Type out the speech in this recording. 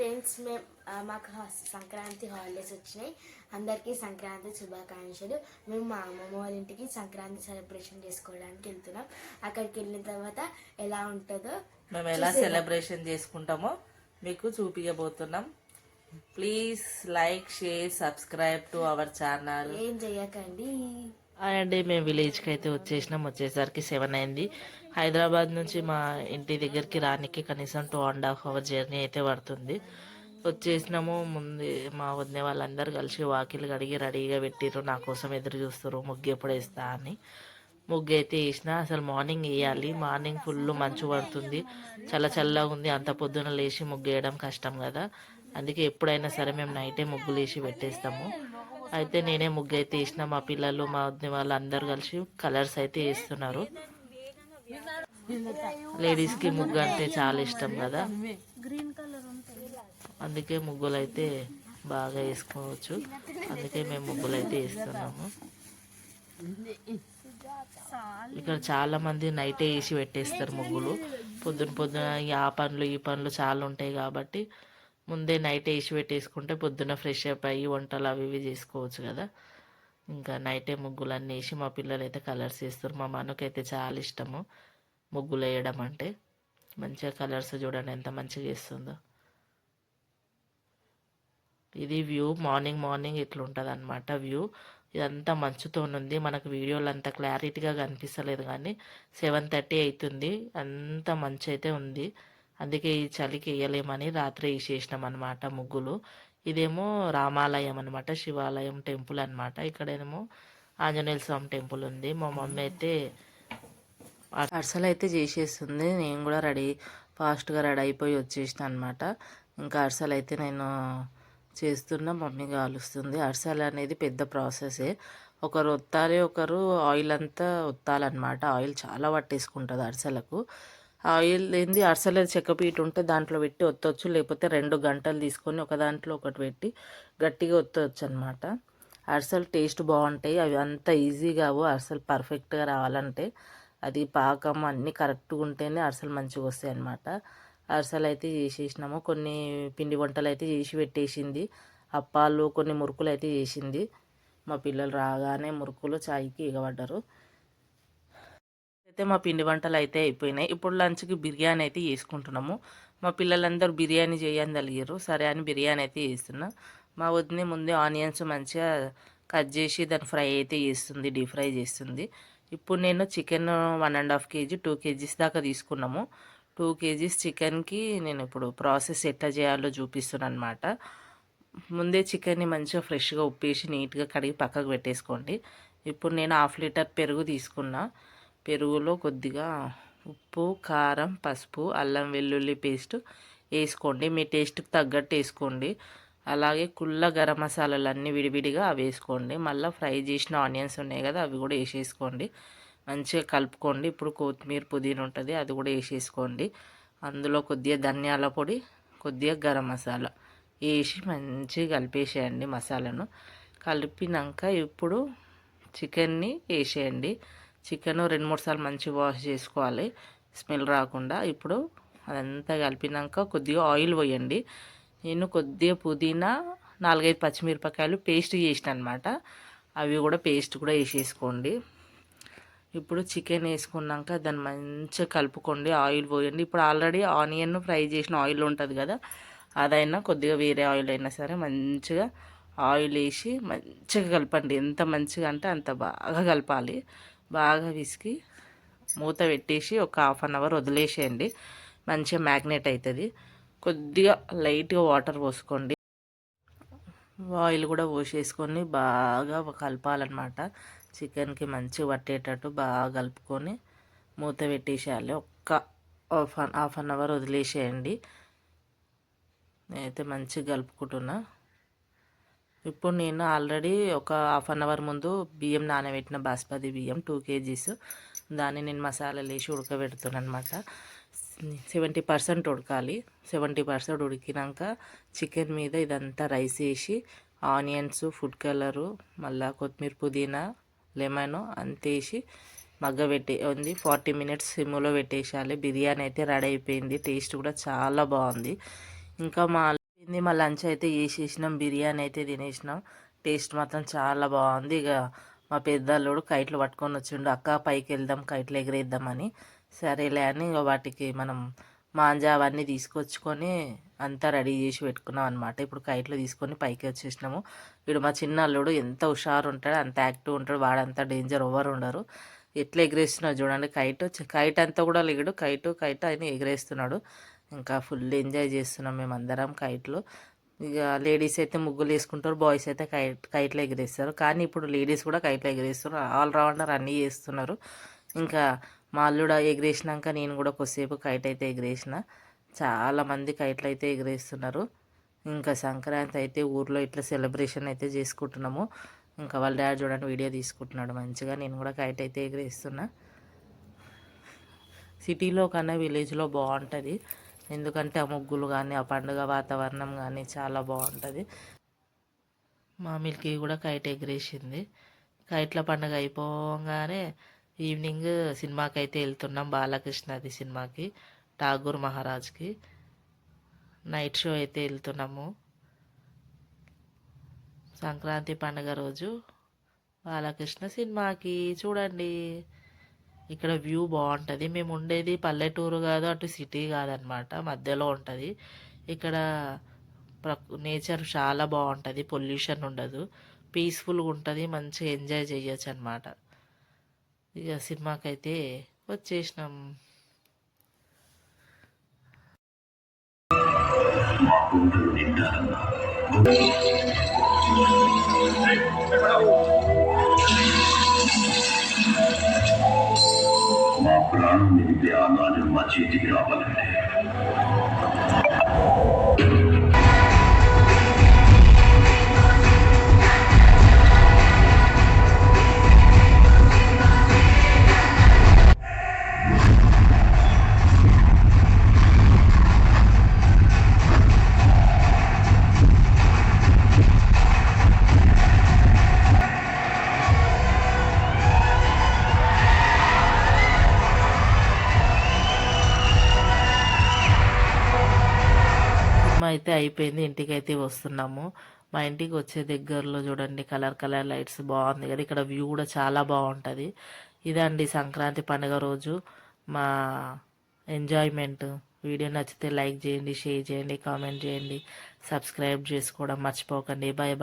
Friends మేము మాకు Sankranti holidays వచ్చినాయి. అందరికీ సంక్రాంతి శుభాకాంక్షలు. మేము మా అమ్మమ్మ వాళ్ళ ఇంటికి సంక్రాంతి సెలబ్రేషన్ చేసుకోవడానికి వెళ్తున్నాం. అక్కడికి వెళ్ళిన తర్వాత ఎలా ఉంటుందో మేము ఎలా సెలబ్రేషన్ చేసుకుంటామో మీకు చూపించబోతున్నాం. Please like share subscribe to our channel ఏం చెయ్యకండి. అండి మేము విలేజ్కి అయితే వచ్చేసినాం. వచ్చేసరికి సెవెన్ అయింది. హైదరాబాద్ నుంచి మా ఇంటి దగ్గరికి రానికి కనీసం two and half hour journey అయితే పడుతుంది. వచ్చేసినాము ముందు మా వదిన వాళ్ళందరూ కలిసి వాకిలు కడిగి రెడీగా పెట్టిర్రు నా కోసం ఎదురు చూస్తారు ముగ్గు ఎప్పుడు వేస్తా అని. ముగ్గు అయితే వేసిన అసలు మార్నింగ్ వేయాలి మార్నింగ్ ఫుల్ మంచు పడుతుంది చల్ల చల్లగా ఉంది అంత పొద్దున లేచి ముగ్గు వేయడం కష్టం కదా. అందుకే ఎప్పుడైనా సరే మేము నైటే ముగ్గులు వేసి పెట్టేస్తాము. అయితే నేనే ముగ్గు అయితే వేసిన మా పిల్లలు మా వదిన వాళ్ళు అందరూ కలిసి కలర్స్ అయితే వేస్తున్నారు. లేడీస్కి ముగ్గు అంటే చాలా ఇష్టం కదా. అందుకే ముగ్గులు అయితే బాగా వేసుకోవచ్చు. అందుకే మేము ముగ్గులు అయితే వేస్తున్నాము. ఇక్కడ చాలా మంది నైటే వేసి పెట్టేస్తారు ముగ్గులు. పొద్దున పొద్దున ఈ ఆ పనులు ఈ పనులు చాలా ఉంటాయి కాబట్టి ముందే నైట్ వేసి పెట్టేసుకుంటే పొద్దున ఫ్రెష్ అప్ అయ్యి వంటలు అవి ఇవి చేసుకోవచ్చు కదా. ఇంకా నైటే ముగ్గులు అన్నీ వేసి మా పిల్లలు అయితే కలర్స్ వేస్తారు. మా మనకైతే చాలా ఇష్టము ముగ్గులు వేయడం అంటే. మంచిగా కలర్స్ చూడండి ఎంత మంచిగా వేస్తుందో. ఇది వ్యూ మార్నింగ్ మార్నింగ్ ఇట్లా ఉంటుంది అనమాట వ్యూ. ఇదంతా మంచుతో ఉంది మనకు వీడియోలు అంత క్లారిటీగా కనిపిస్తలేదు కానీ సెవెన్ థర్టీ అవుతుంది అంత మంచు అయితే ఉంది. అందుకే ఈ చలికి వేయలేమని రాత్రి వేసేసినాం అనమాట ముగ్గులు. ఇదేమో రామాలయం అనమాట శివాలయం టెంపుల్ అనమాట ఇక్కడేమో ఆంజనేయ స్వామి టెంపుల్ ఉంది. మా మమ్మీ అయితే అర్సలు అయితే చేసేస్తుంది. నేను కూడా రెడీ ఫాస్ట్గా రెడీ అయిపోయి వచ్చేసిన అనమాట ఇంకా అర్సలు అయితే నేను చేస్తున్నా మమ్మీ కాలుస్తుంది. అరిసెలు అనేది పెద్ద ప్రాసెసే. ఒకరు ఒత్తాలి ఒకరు ఆయిల్ అంతా ఒత్తాలన్నమాట. ఆయిల్ చాలా పట్టేసుకుంటుంది అరిసెలకు ఆయిల్ ఏంది? అరిసెల చెక్కపీట ఉంటే దాంట్లో పెట్టి ఒత్తవచ్చు లేకపోతే రెండు గంటలు తీసుకొని ఒక దాంట్లో ఒకటి పెట్టి గట్టిగా ఒత్తవచ్చు అనమాట అరిసెలు టేస్ట్ బాగుంటాయి. అవి అంత ఈజీ కావు. అరసలు పర్ఫెక్ట్గా రావాలంటే అది పాకం అన్నీ కరెక్ట్గా ఉంటేనే అరసలు మంచిగా వస్తాయి అన్నమాట అరిసెలు అయితే చేసేసినాము. కొన్ని పిండి వంటలు అయితే చేసి పెట్టేసింది. అప్పాలు కొన్ని మురుకులు అయితే చేసింది. మా పిల్లలు రాగానే మురుకులు చాయ్కి ఎగబడ్డారు అయితే మా పిండి వంటలు అయితే అయిపోయినాయి. ఇప్పుడు లంచ్కి బిర్యానీ అయితే చేసుకుంటున్నాము. మా పిల్లలందరూ బిర్యానీ చేయగలిగారు సరే అని బిర్యానీ అయితే చేస్తున్నా. మా వదిన ముందే ఆనియన్స్ మంచిగా కట్ చేసి దాన్ని ఫ్రై అయితే చేస్తుంది డీప్ ఫ్రై చేస్తుంది. ఇప్పుడు నేను chicken one and half KG two KGs దాకా తీసుకున్నాము. టూ కేజీస్ చికెన్కి నేను ఇప్పుడు ప్రాసెస్ ఎట్లా చేయాలో చూపిస్తున్నాను అనమాట ముందే చికెన్ని మంచిగా ఫ్రెష్గా ఉప్పేసి నీట్గా కడిగి పక్కకు పెట్టేసుకోండి. ఇప్పుడు నేను హాఫ్ లీటర్ పెరుగు తీసుకున్నా. పెరుగులో కొద్దిగా ఉప్పు కారం పసుపు అల్లం వెల్లుల్లి పేస్ట్ వేసుకోండి. మీ టేస్ట్కి తగ్గట్టు వేసుకోండి. అలాగే కుళ్ళ గరం మసాలాలు అన్నీ విడివిడిగా అవి వేసుకోండి. మళ్ళీ ఫ్రై చేసిన ఆనియన్స్ ఉన్నాయి కదా అవి కూడా వేసేసుకోండి. మంచిగా కలుపుకోండి. ఇప్పుడు కొత్తిమీర పుదీనా ఉంటుంది అది కూడా వేసేసుకోండి. అందులో కొద్దిగా ధనియాల పొడి కొద్దిగా గరం మసాలా వేసి మంచిగా కలిపేసేయండి మసాలాను. కలిపినాక ఇప్పుడు చికెన్ని వేసేయండి. చికెన్ రెండు మూడు సార్లు మంచిగా వాష్ చేసుకోవాలి. స్మెల్ రాకుండా ఇప్పుడు అదంతా కలిపినాక కొద్దిగా ఆయిల్ పోయండి. నేను కొద్దిగా పుదీనా నాలుగైదు పచ్చిమిరపకాయలు పేస్ట్ చేసిన అనమాట అవి కూడా పేస్ట్ కూడా వేసేసుకోండి. ఇప్పుడు చికెన్ వేసుకున్నాక దాన్ని మంచిగా కలుపుకోండి. ఆయిల్ పోయండి. ఇప్పుడు ఆల్రెడీ ఆనియన్ ఫ్రై చేసిన ఆయిల్ ఉంటుంది కదా అదైనా కొద్దిగా వేరే ఆయిల్ అయినా సరే మంచిగా ఆయిల్ వేసి మంచిగా కలపండి. ఎంత మంచిగా అంటే అంత బాగా కలపాలి. బాగా విసికి మూత పెట్టేసి ఒక హాఫ్ అన్ అవర్ వదిలేసేయండి. మంచిగా మ్యాగ్నేట్ అవుతుంది కొద్దిగా లైట్గా వాటర్ పోసుకోండి. ఆయిల్ కూడా పోసేసుకొని బాగా కలపాలన్నమాట. చికెన్కి మంచిగా పట్టేటట్టు బాగా కలుపుకొని మూత పెట్టేసేయాలి. ఒక్క half an half an hour వదిలేసేయండి. నేనైతే మంచిగా కలుపుకుంటున్నా. ఇప్పుడు నేను ఆల్రెడీ ఒక హాఫ్ అన్ అవర్ ముందు బియ్యం నానబెట్టిన బాస్మతి బియ్యం టూ కేజీస్. దాన్ని నేను మసాలాలు వేసి ఉడకబెడుతున్నాను అనమాట సెవెంటీ పర్సెంట్ ఉడకాలి. సెవెంటీ పర్సెంట్ ఉడికినాక చికెన్ మీద ఇదంతా రైస్ వేసి ఆనియన్స్ ఫుడ్ కలరు మళ్ళీ కొత్తిమీర పుదీనా లెమన్ అంతేసి మగ్గ పెట్టే ఉంది ఫార్టీ మినిట్స్ సిమ్లో పెట్టేసాలి బిర్యానీ అయితే రెడీ అయిపోయింది. టేస్ట్ కూడా చాలా బాగుంది. ఇంకా మా ఇది మా లంచ్ అయితే వేసేసినాం బిర్యానీ అయితే తినేసినాం. టేస్ట్ మాత్రం చాలా బాగుంది. ఇక మా పెద్దల్లుడు కైట్లు పట్టుకొని వచ్చిండు. అక్క పైకి వెళ్దాం కైట్లు ఎగరేద్దామని సరేలే అని ఇక వాటికి మనం మాంజా అవన్నీ తీసుకొచ్చుకొని అంతా రెడీ చేసి పెట్టుకున్నాం అనమాట ఇప్పుడు కైట్లు తీసుకొని పైకి వచ్చేసినాము. ఇప్పుడు మా చిన్న అల్లుడు ఎంత హుషారు ఉంటాడు అంత యాక్టివ్ ఉంటాడు వాడంతా డేంజర్ ఎవరు ఉండరు. ఎట్లా ఎగరేస్తున్నాడు చూడండి. కైట్ కైట్ అంతా కూడా లేడు. కైట్ కైట్ ఆయన ఎగరేస్తున్నాడు. ఇంకా ఫుల్ ఎంజాయ్ చేస్తున్నాం మేము అందరం కైట్లు ఇక లేడీస్ అయితే ముగ్గులు వేసుకుంటారు బాయ్స్ అయితే కైట్ కైట్లు ఎగరేస్తారు. కానీ ఇప్పుడు లేడీస్ కూడా కైట్లు ఎగరేస్తున్నారు ఆల్రౌండర్ అన్నీ చేస్తున్నారు. ఇంకా మా అల్లుడు ఎగరేసినాక నేను కూడా కొద్దిసేపు కైట్ అయితే ఎగరేసిన. చాలా మంది కైట్లు అయితే ఎగరేస్తున్నారు. ఇంకా సంక్రాంతి అయితే ఊర్లో ఇట్లా సెలబ్రేషన్ అయితే చేసుకుంటున్నాము. ఇంకా వాళ్ళ డాడీ చూడండి వీడియో తీసుకుంటున్నాడు మంచిగా. నేను కూడా కైట్ అయితే ఎగిరేస్తున్నా. సిటీలో కన్నా విలేజ్లో బాగుంటుంది. ఎందుకంటే ఆ ముగ్గులు కానీ ఆ పండుగ వాతావరణం కానీ చాలా బాగుంటుంది. మా మిల్కీ కూడా కైట్ ఎగరేసింది. కైట్ల పండుగ అయిపోగానే ఈవినింగ్ సినిమాకి అయితే వెళ్తున్నాం బాలకృష్ణది సినిమాకి ఠాగూర్ మహారాజ్కి. నైట్ షో అయితే వెళ్తున్నాము. సంక్రాంతి పండుగ రోజు బాలకృష్ణ సినిమాకి చూడండి. ఇక్కడ వ్యూ బాగుంటుంది. మేము ఉండేది పల్లెటూరు కాదు అటు సిటీ కాదనమాట. మధ్యలో ఉంటుంది. ఇక్కడ నేచర్ చాలా బాగుంటుంది. పొల్యూషన్ ఉండదు. పీస్ఫుల్గా ఉంటుంది. మంచిగా ఎంజాయ్ చేయొచ్చు అనమాట ఇక సినిమాకైతే వచ్చేసినాం. మా ప్రాణం నిలిపే ఆ నాడు మా చేతికి రావాలంటే అయితే అయిపోయింది. ఇంటికి అయితే వస్తున్నాము. మా ఇంటికి వచ్చే దగ్గరలో చూడండి కలర్ కలర్ లైట్స్ బాగుంది కదా. ఇక్కడ వ్యూ కూడా చాలా బాగుంటుంది. ఇదండి సంక్రాంతి పండుగ రోజు. మా ఎంజాయ్మెంట్. వీడియో నచ్చితే లైక్ చేయండి షేర్ చేయండి కామెంట్ చేయండి. సబ్స్క్రైబ్ చేసుకోవడం మర్చిపోకండి. Bye bye